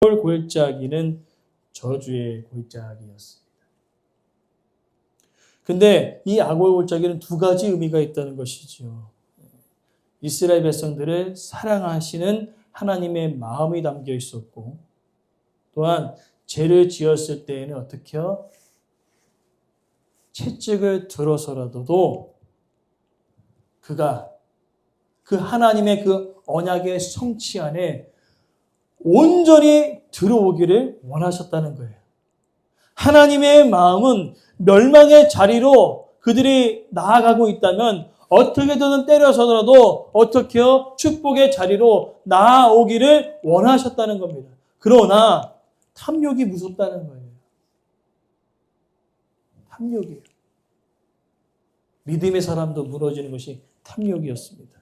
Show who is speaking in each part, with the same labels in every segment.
Speaker 1: 골짜기는 저주의 골짜기였습니다. 근데 이 아골 골짜기는 두 가지 의미가 있다는 것이지요. 이스라엘 백성들을 사랑하시는 하나님의 마음이 담겨 있었고, 또한 죄를 지었을 때에는 어떻게요? 채찍을 들어서라도 그가 그 하나님의 그 언약의 성취 안에 온전히 들어오기를 원하셨다는 거예요. 하나님의 마음은 멸망의 자리로 그들이 나아가고 있다면 어떻게든 때려서라도 어떻게요? 축복의 자리로 나아오기를 원하셨다는 겁니다. 그러나 탐욕이 무섭다는 거예요. 탐욕이에요. 믿음의 사람도 무너지는 것이 탐욕이었습니다.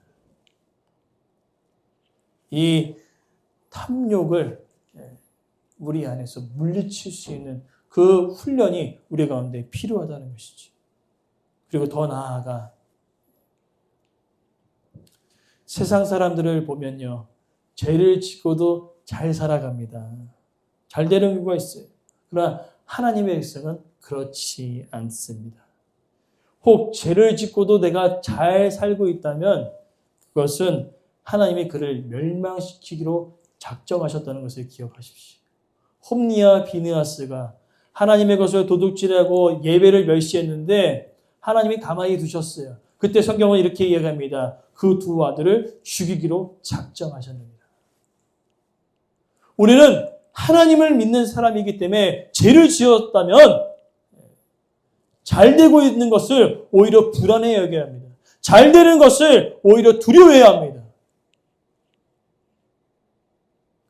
Speaker 1: 이 탐욕을 예, 우리 안에서 물리칠 수 있는 그 훈련이 우리 가운데 필요하다는 것이지. 그리고 더 나아가 세상 사람들을 보면요. 죄를 짓고도 잘 살아갑니다. 잘 되는 경우가 있어요. 그러나 하나님의 백성은 그렇지 않습니다. 혹 죄를 짓고도 내가 잘 살고 있다면 그것은 하나님이 그를 멸망시키기로 작정하셨다는 것을 기억하십시오. 홈니와 비느하스가 하나님의 것을 도둑질하고 예배를 멸시했는데 하나님이 가만히 두셨어요. 그때 성경은 이렇게 이야기합니다. 그 두 아들을 죽이기로 작정하셨습니다. 우리는 하나님을 믿는 사람이기 때문에 죄를 지었다면 잘 되고 있는 것을 오히려 불안해 여겨야 합니다. 잘 되는 것을 오히려 두려워해야 합니다.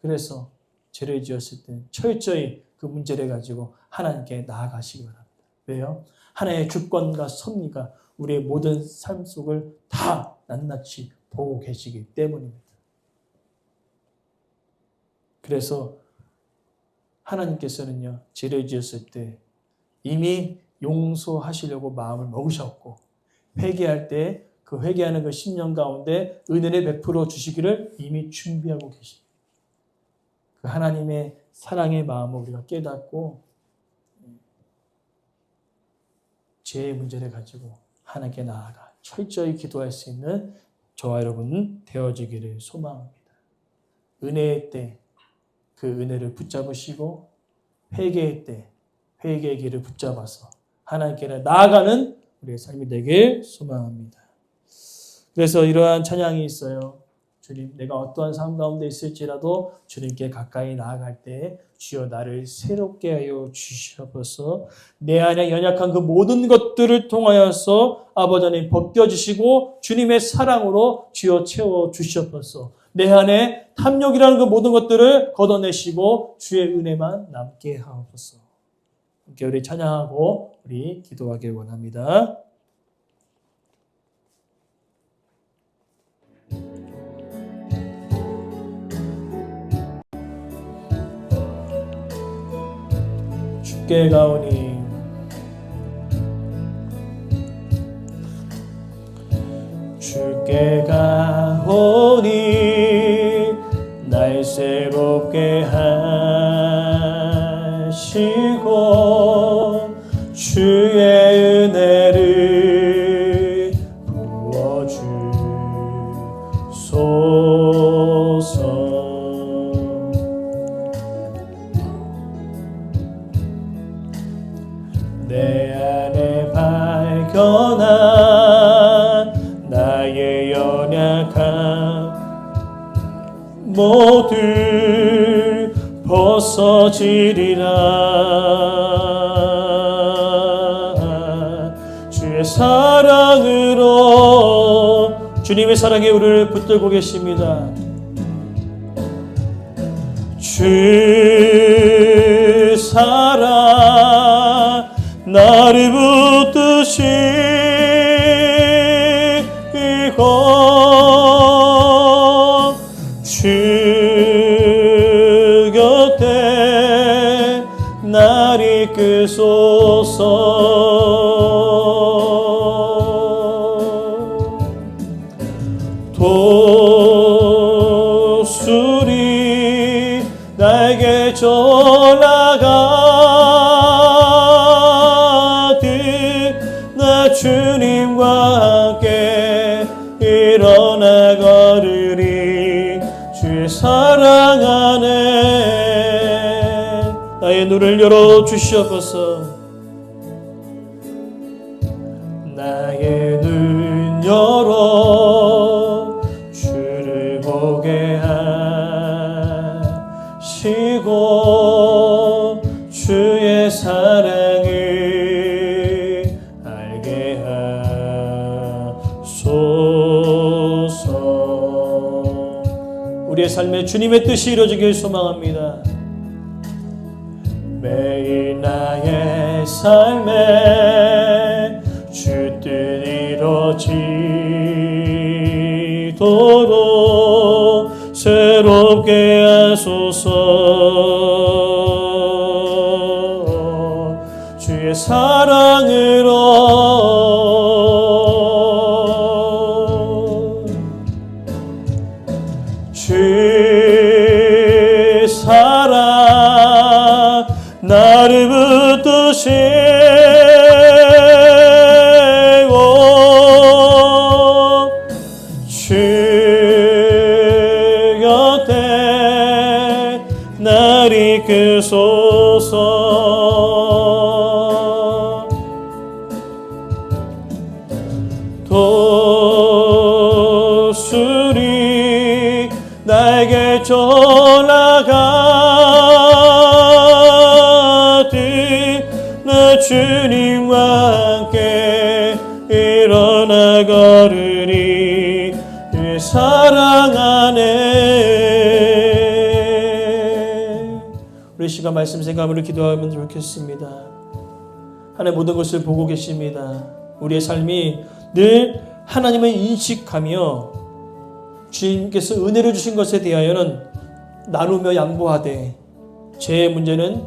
Speaker 1: 그래서 죄를 지었을 때 철저히 그 문제를 가지고 하나님께 나아가시기 바랍니다. 왜요? 하나님의 주권과 섭리가 우리의 모든 삶 속을 다 낱낱이 보고 계시기 때문입니다. 그래서 하나님께서는요, 죄를 지었을 때 이미 용서하시려고 마음을 먹으셨고, 회개할 때 그 회개하는 그 10년 가운데 은혜를 베풀어 주시기를 이미 준비하고 계십니다. 그 하나님의 사랑의 마음을 우리가 깨닫고, 죄의 문제를 가지고 하나님께 나아가 철저히 기도할 수 있는 저와 여러분 되어지기를 소망합니다. 은혜의 때 그 은혜를 붙잡으시고 회개의 때 회개의 길을 붙잡아서 하나님께 나아가는 우리의 삶이 되길 소망합니다. 그래서 이러한 찬양이 있어요. 주님, 내가 어떠한 삶 가운데 있을지라도 주님께 가까이 나아갈 때 주여 나를 새롭게 하여 주시옵소서. 내 안에 연약한 그 모든 것들을 통하여서 아버지 하나님 벗겨주시고 주님의 사랑으로 주여 채워 주시옵소서. 내 안에 탐욕이라는 그 모든 것들을 걷어내시고 주의 은혜만 남게 하옵소서. 함께 우리 찬양하고 우리 기도하길 원합니다. 주께 가오니. 주께 가오니 날 새롭게 하시고 발견한 나의 연약함 모두 벗어지리라. 주의 사랑으로 주님의 사랑에 우리를 붙들고 계십니다. 주 사랑 주 곁에 날 이끄소서. 도술이 나에게 전하가듯 나 주님과 함께 일어나 주의 사랑 안에 나의 눈을 열어 주시옵소서. 나의 눈 열어 주를 보게 하시고 주의 사랑을 알게 하소서 우리의 삶에 주님의 뜻이 이루어지길 소망합니다. 매일 나의 삶에 주뜻 이루어지도록 새롭게 하소서 날 이끄소서 도술이 나에게 전하가듯 나 주님과 함께 일어나 걸으리 그 사랑 안에 우리 시간 말씀 생각으로 기도하면 좋겠습니다 하나님 모든 것을 보고 계십니다. 우리의 삶이 늘 하나님을 인식하며 주님께서 은혜를 주신 것에 대하여는 나누며 양보하되 제 문제는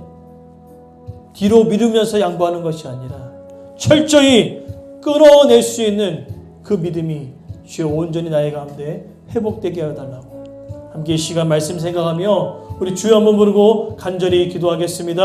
Speaker 1: 뒤로 미루면서 양보하는 것이 아니라 철저히 끌어낼 수 있는 그 믿음이 주여 온전히 나의 가운데 회복되게 하여 달라고 함께 이 시간 말씀 생각하며 우리 주여 한번 부르고 간절히 기도하겠습니다.